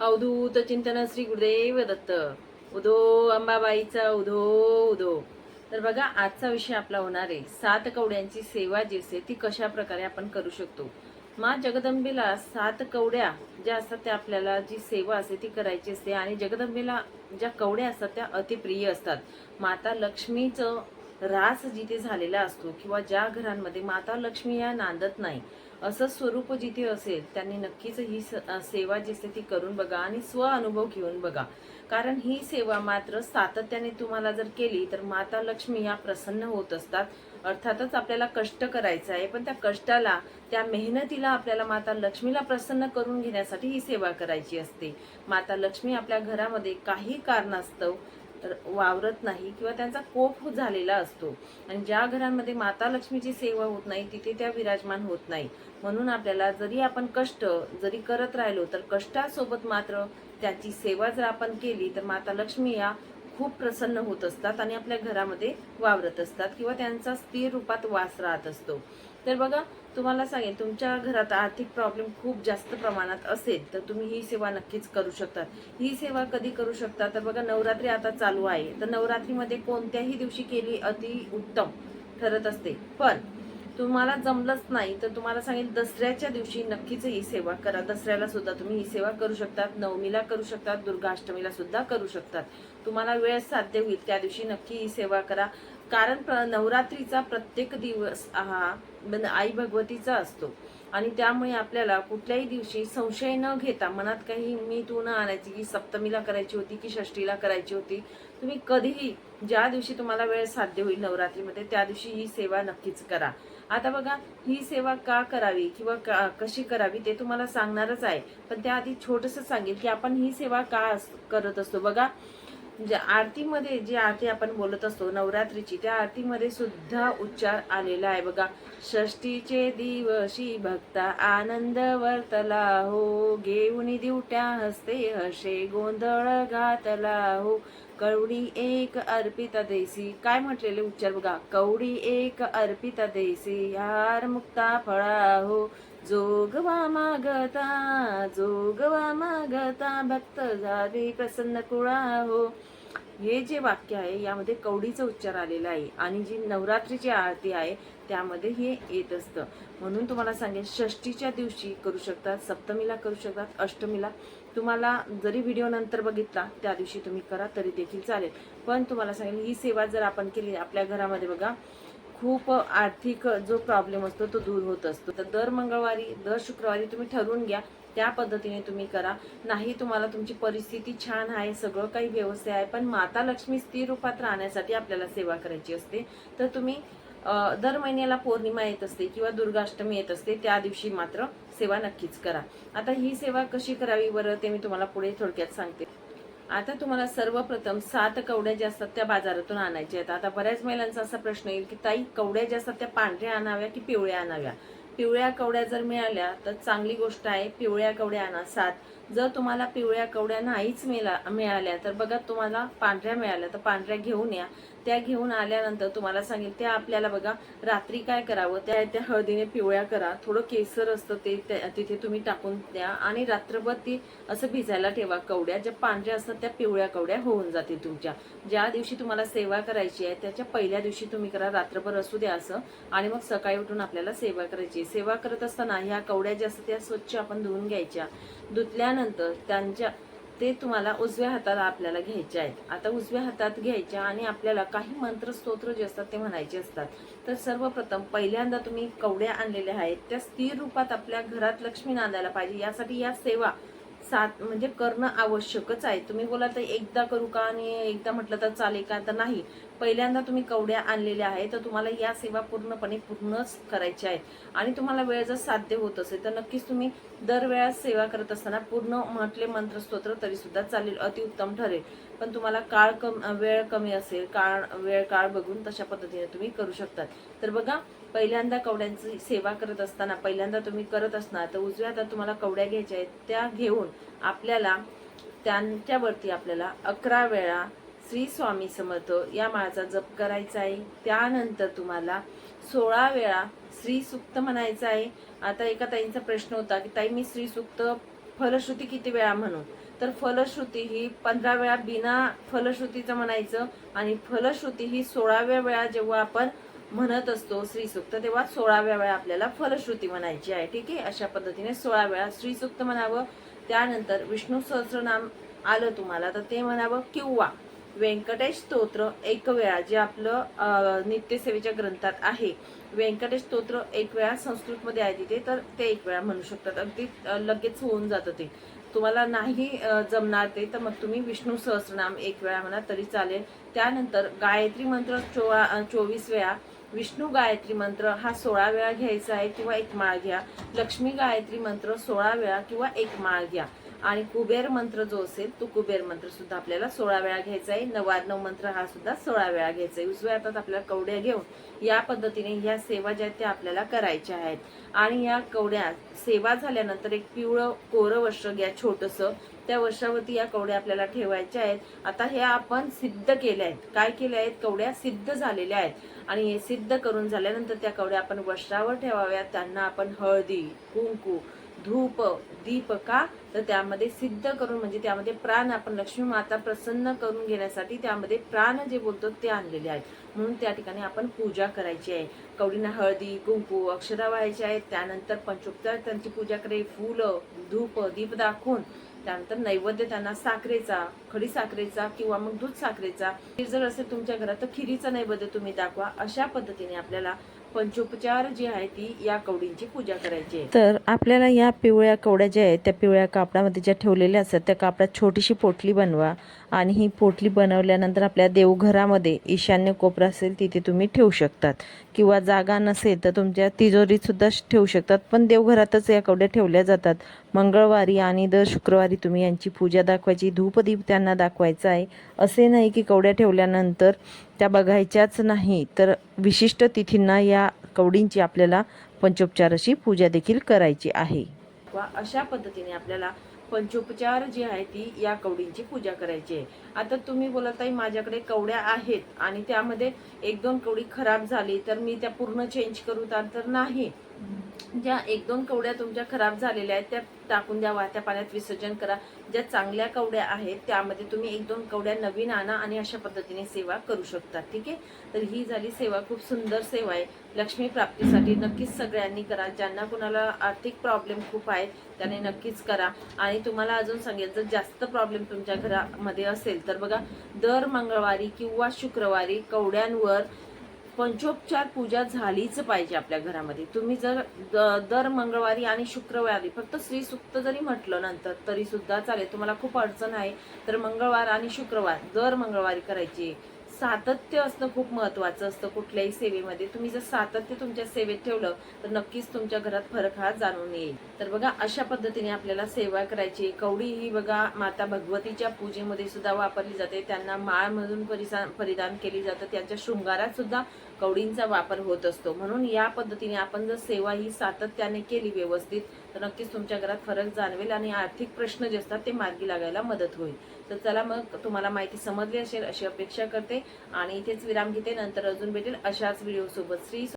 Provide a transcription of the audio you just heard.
अवधूत चिंतन श्री गुरुदेव दत्त. उदो अंबाबाईचा उदो उदो. तर बघा आजचा विषय आपला होणार आहे. सात कवड्यांची सेवा जी असते ती कशा प्रकारे आपण करू शकतो? मा जगदंबेला सात कवड्या ज्या असतात त्या आपल्याला जी सेवा असते ती करायची असते. आणि जगदंबेला ज्या कवड्या असतात त्या अतिप्रिय असतात. माता लक्ष्मीचं रास जिथे झालेला असतो किंवा ज्या घरांमध्ये माता लक्ष्मी या नांदत नाही असं स्वरूप जिथे असेल त्यांनी नक्कीच ही स- सेवा जी असते ती करून बघा आणि स्व अनुभव घेऊन बघा. कारण ही सेवा मात्र सातत्याने तुम्हाला जर केली तर माता लक्ष्मी या प्रसन्न होत असतात. अर्थातच आपल्याला कष्ट करायचं आहे पण त्या कष्टाला त्या मेहनतीला आपल्याला माता लक्ष्मीला प्रसन्न करून घेण्यासाठी ही सेवा करायची असते. माता लक्ष्मी आपल्या घरामध्ये काही कारणास्तव तर वावरत नाही किंवा त्यांचा कोप झालेला असतो. आणि ज्या घरांमध्ये माता लक्ष्मीची सेवा होत नाही तिथे त्या विराजमान होत नाही. म्हणून आपल्याला जरी आपण कष्ट जरी करत राहिलो तर कष्टासोबत मात्र त्याची सेवा जर आपण केली तर माता लक्ष्मी या खूप प्रसन्न होत असतात आणि आपल्या घरामध्ये वावरत असतात किंवा त्यांचा स्थिर रूपात वास राहत असतो. तर बघा तुम्हाला सांगेन तुमच्या घरात आर्थिक प्रॉब्लेम खूप जास्त प्रमाणात असेल तर तुम्ही ही सेवा नक्कीच करू शकता. ही सेवा कधी करू शकता? तर बघा नवरात्री आता चालू आहे. तर नवरात्रीमध्ये कोणत्याही दिवशी केली अति उत्तम ठरत असते. पण तुम्हाला जमलंच नाही तर तुम्हाला सांगेल दसऱ्याच्या दिवशी नक्कीच ही सेवा करा. दसऱ्याला सुद्धा तुम्ही ही सेवा करू शकतात नवमीला करू शकतात दुर्गाष्टमीला सुद्धा करू शकतात. तुम्हाला वेळ साध्य होईल त्या दिवशी नक्की ही सेवा करा. कारण प्र- नवरात्रीचा प्रत्येक दिवस हा म्हणजे आई भगवतीचा असतो. आणि त्यामुळे आपल्याला कुठल्याही दिवशी संशय न घेता मनात काही मी तू न आणायची की सप्तमीला करायची होती की षष्टीला करायची होती तुम्ही कधीही ज्या दिवशी तुम्हाला वेळ साध्य होईल नवरात्रीमध्ये त्या दिवशी ही सेवा नक्कीच करा. आता बघा ही सेवा का करावी किंवा का कशी करावी ते तुम्हाला सांगणारच आहे. पण त्याआधी छोटंसं सांगेल की आपण ही सेवा का करत असतो? बघा आरतीमध्ये जी आरती आपण बोलत असतो नवरात्रीची त्या आरतीमध्ये सुद्धा उच्चार आलेला आहे. बघा षष्टीचे दिवशी भक्ता आनंद वर्तला हो घेऊन दिवट्या हस्ते हसे गोंधळ घातला हो. कवडी एक अर्पिता देसी. काय म्हटलेले उच्चार बघा. कवडी एक अर्पिता देसी. हार मुक्ता फळा हो जोगवा मागता जोगवा मागता भक्त झाले प्रसन्न कुळा हो हे जे वाक्य आहे यामध्ये कवडीचा उच्चार आलेला आहे. आणि जी नवरात्रीची आरती आहे त्यामध्ये हे येत असतं. म्हणून तुम्हाला सांगेन षष्टीच्या दिवशी करू शकतात सप्तमीला करू शकतात अष्टमीला. तुम्हाला जरी व्हिडिओ नंतर बघितला त्या दिवशी तुम्ही करा तरी देखील चालेल. पण तुम्हाला सांगेन ही सेवा जर आपण केली आपल्या घरामध्ये बघा खूप आर्थिक जो प्रॉब्लेम असतो तो दूर होत असतो. तर दर मंगळवारी दर शुक्रवारी तुम्ही ठरवून घ्या त्या पद्धतीने तुम्ही करा. नाही तुम्हाला तुमची परिस्थिती छान आहे सगळं काही व्यवस्थित आहे पण माता लक्ष्मी स्थिर रूपात राहण्यासाठी आपल्याला सेवा करायची असते. तर तुम्ही दर महिन्याला पौर्णिमा येत असते किंवा दुर्गाष्टमी येत असते त्या दिवशी मात्र सेवा नक्कीच करा. आता ही सेवा कशी करावी बरं ते मी तुम्हाला पुढे थोडक्यात सांगते. आता तुम्हाला सर्वप्रथम सात कवड्या ज्या असतात त्या बाजारातून आणायच्या आहेत. आता बऱ्याच महिलांचा असा प्रश्न येईल की ताई कवड्या ज्या असतात त्या पांढऱ्या आणाव्या की पिवळ्या आणाव्या? पिवळ्या कवड्या जर मिळाल्या तर चांगली गोष्ट आहे पिवळ्या कवड्या आणा सात. जर तुम्हाला पिवळ्या कवड्या नाहीच मिळा मिळाल्या तर बघा तुम्हाला पांढऱ्या मिळाल्या तर पांढऱ्या घेऊन या. त्या घेऊन आल्यानंतर तुम्हाला सांगेल त्या आपल्याला बघा रात्री काय करावं? त्या त्या हळदीने पिवळ्या करा. थोडं केसर असतं ते त्या- तिथे तुम्ही टाकून द्या. आणि रात्रभर ती असं भिजायला ठेवा कवड्या. ज्या पांढऱ्या असतात त्या पिवळ्या कवड्या होऊन जातील तुमच्या. ज्या दिवशी तुम्हाला सेवा करायची आहे त्याच्या पहिल्या दिवशी तुम्ही करा. रात्रभर असू द्या असं. आणि मग सकाळी उठून आपल्याला सेवा करायची. सेवा करत असताना ह्या कवड्या ज्या असतात त्या स्वच्छ आपण धुवून घ्यायच्या. धुतल्यानंतर त्यांच्या ते तुम्हाला उजव्या हाताला आपल्याला घ्यायचे आहेत. आता उजव्या हातात घ्यायच्या आणि आपल्याला काही मंत्र स्तोत्र जे असतात ते म्हणायचे असतात. तर सर्वप्रथम पहिल्यांदा तुम्ही कवड्या आणलेल्या आहेत. त्या स्थिर रूपात आपल्या घरात लक्ष्मी नांदायला पाहिजे. यासाठी या सेवा सात म्हणजे करणं आवश्यकच आहे. तुम्ही बोला तर एकदा करू का आणि एकदा म्हटलं तर चालेल का? तर नाही. पहिल्यांदा तुम्ही कवड्या आणलेल्या आहेत तर तुम्हाला या सेवा पूर्णपणे पूर्णच करायच्या आहेत. आणि तुम्हाला वेळ जर साध्य होत असेल तर नक्कीच तुम्ही दरवेळा सेवा करत असताना पूर्ण म्हटले मंत्रस्तोत्र तरीसुद्धा चालेल. अतिउत्तम ठरेल. पण तुम्हाला काळ कम वेळ कमी असेल काळ वेळ काळ बघून तशा पद्धतीने तुम्ही करू शकतात. तर बघा पहिल्यांदा कवड्यांची सेवा करत असताना पहिल्यांदा तुम्ही करत असणार तर उजव्या हातात तुम्हाला कवड्या घ्यायच्या आहेत त्या घेऊन आपल्याला त्यांच्यावरती आपल्याला अकरा वेळा श्री स्वामी समर्थ या माळाचा जप करायचा आहे. त्यानंतर तुम्हाला सोळा वेळा श्री सुक्त म्हणायचं आहे. आता एका ताईंचा प्रश्न होता की ताई मी श्री सुक्त फलश्रुती किती वेळा म्हणू? तर फलश्रुती ही पंधरा वेळा बिना फलश्रुतीचं म्हणायचं आणि फलश्रुती ही सोळाव्या वेळा जेव्हा आपण म्हणत असतो श्रीसूक्त तेव्हा सोळाव्या वेळा आपल्याला फलश्रुती म्हणायची आहे. ठीक आहे? अशा पद्धतीने सोळा वेळा श्रीसूक्त म्हणावं. त्यानंतर विष्णू सहस्रनाम आलं तुम्हाला तर ते म्हणावं किंवा व्यंकटेश स्तोत्र एक वेळा जे आपलं नित्यसेवेच्या ग्रंथात आहे. व्यंकटेश स्तोत्र एक वेळा संस्कृतमध्ये आहे तिथे तर ते एक वेळा म्हणू शकतात. अगदी लगेच होऊन जातं ते. तुम्हाला नाही जमणार ते तर मग तुम्ही विष्णू सहस्रनाम एक वेळा म्हणा तरी चालेल. त्यानंतर गायत्री मंत्र चोळा चोवीस वेळा. विष्णू गायत्री मंत्र हा सोळा वेळा घ्यायचा आहे किंवा एक माळ घ्या. लक्ष्मी गायत्री मंत्र सोळा वेळा किंवा एक माळ घ्या. आणि कुबेर मंत्र जो असेल तो कुबेर मंत्र सुद्धा आपल्याला सोळा वेळा घ्यायचा आहे. नवार्णव मंत्र हा सुद्धा सोळा वेळा घ्यायचा आहे. उजव्या हातात आपल्याला कवड्या घेऊन या पद्धतीने ह्या सेवा ज्या आहेत त्या आपल्याला करायच्या आहेत. आणि या कवड्या सेवा झाल्यानंतर एक पिवळं कोरं वस्त्र घ्या छोटंसं. त्या वर्षावरती या कवड्या आपल्याला ठेवायच्या आहेत. आता हे आपण सिद्ध केल्या आहेत. काय केल्या आहेत? कवड्या सिद्ध झालेल्या आहेत. आणि हे सिद्ध करून झाल्यानंतर त्या कवड्या आपण वस्त्रावर ठेवाव्यात. त्यांना आपण हळदी कुंकू धूप दीप का? तर त्यामध्ये सिद्ध करून म्हणजे त्यामध्ये प्राण आपण लक्ष्मी माता प्रसन्न करून घेण्यासाठी त्यामध्ये प्राण जे बोलतो ते आणलेले आहेत. म्हणून त्या ठिकाणी आपण पूजा करायची आहे. कवडीना हळदी कुंकू अक्षरा व्हायच्या आहेत. त्यानंतर पंचोपचार त्यांची पूजा करे फुलं धूप दीप दाखवून. त्यानंतर नैवेद्य त्यांना साखरेचा खडी साखरेचा किंवा मग दूध साखरेचा. जर असेल तुमच्या घरात तर खिरीचा नैवेद्य तुम्ही दाखवा. अशा पद्धतीने आपल्याला पंचोपचार जी आहे ती या कवडींची पूजा करायची तर आपल्याला या पिवळ्या कवड्या ज्या आहेत त्या पिवळ्या कापडामध्ये ज्या ठेवलेल्या असतात त्या कापडात छोटीशी पोटली बनवा आणि ही पोटली बनवल्यानंतर आपल्या देवघरामध्ये ईशान्य कोपरा असेल तिथे तुम्ही ठेवू शकतात. किंवा जागा नसेल तर तुमच्या तिजोरीत सुद्धा ठेवू शकतात. पण देवघरातच या कवड्या ठेवल्या जातात. मंगळवारी आणि दर शुक्रवारी तुम्ही यांची पूजा दाखवायची. धूपदीप त्यांना दाखवायचा आहे. असे नाही की कवड्या ठेवल्यानंतर त्या बघायच्याच नाही तर विशिष्ट तिथींना या कवडींची आपल्याला पंचोपचार अशी पूजा देखील करायची आहे. वा अशा पद्धतीने आपल्याला पंचोपचार जी आहे ती या कवडींची पूजा करायची आहे. आता तुम्ही बोलत आहे माझ्याकडे कवड्या आहेत आणि त्यामध्ये एक दोन कवडी खराब झाली तर मी त्या पूर्ण चेंज करू तर तर नाही. ज्या एक दोन कवड्या तुमच्या खराब झालेल्या आहेत त्या टाकून द्या वाहत्या पाण्यात विसर्जन करा. ज्या चांगल्या कवड्या आहेत त्यामध्ये तुम्ही एक दोन कवड्या नवीन आणा आणि अशा पद्धतीने सेवा करू शकता ठीक आहे? तर ही झाली सेवा खूप सुंदर सेवा आहे. लक्ष्मी प्राप्तीसाठी नक्कीच सगळ्यांनी करा. ज्यांना कुणाला आर्थिक प्रॉब्लेम खूप आहेत त्याने नक्कीच करा. आणि तुम्हाला अजून सांगेल जर जास्त प्रॉब्लेम तुमच्या घरामध्ये असेल तर बघा दर मंगळवारी किंवा शुक्रवारी कवड्यांवर पंचोपचार पूजा झालीच पाहिजे आपल्या घरामध्ये. तुम्ही जर द- दर मंगळवारी आणि शुक्रवारी फक्त श्रीसुक्त जरी म्हटलं नंतर तरी सुद्धा चालेल. तुम्हाला खूप अडचण आहे तर मंगळवार आणि शुक्रवार दर मंगळवारी करायची. सातत्य असणं खूप महत्वाचं असतं कुठल्याही सेवेमध्ये. तुम्ही जर सातत्य तुमच्या सेवेत ठेवलं तर नक्कीच तुमच्या घरात फरक हा जाणून येईल. तर बघा अशा पद्धतीने आपल्याला सेवा करायची. कवडी ही बघा माता भगवतीच्या पूजेमध्ये सुद्धा वापरली जाते. त्यांना माळ म्हणून परिधान केली जातं. त्यांच्या शृंगारात सुद्धा कवडींचा वापर होत असतो. म्हणून या पद्धतीने आपण जर सेवा ही सातत्याने केली व्यवस्थित तर नक्कीच तुमच्या घरात फरक जाणवेल आणि आर्थिक प्रश्न जे असतात ते मार्गी लागायला मदत होईल. तर चला मग तुम्हाला माहिती समजली असेल अशी अपेक्षा करते. आणि इथेच विराम घेते. नंतर अजून भेटेल अशाच व्हिडिओसोबत श्री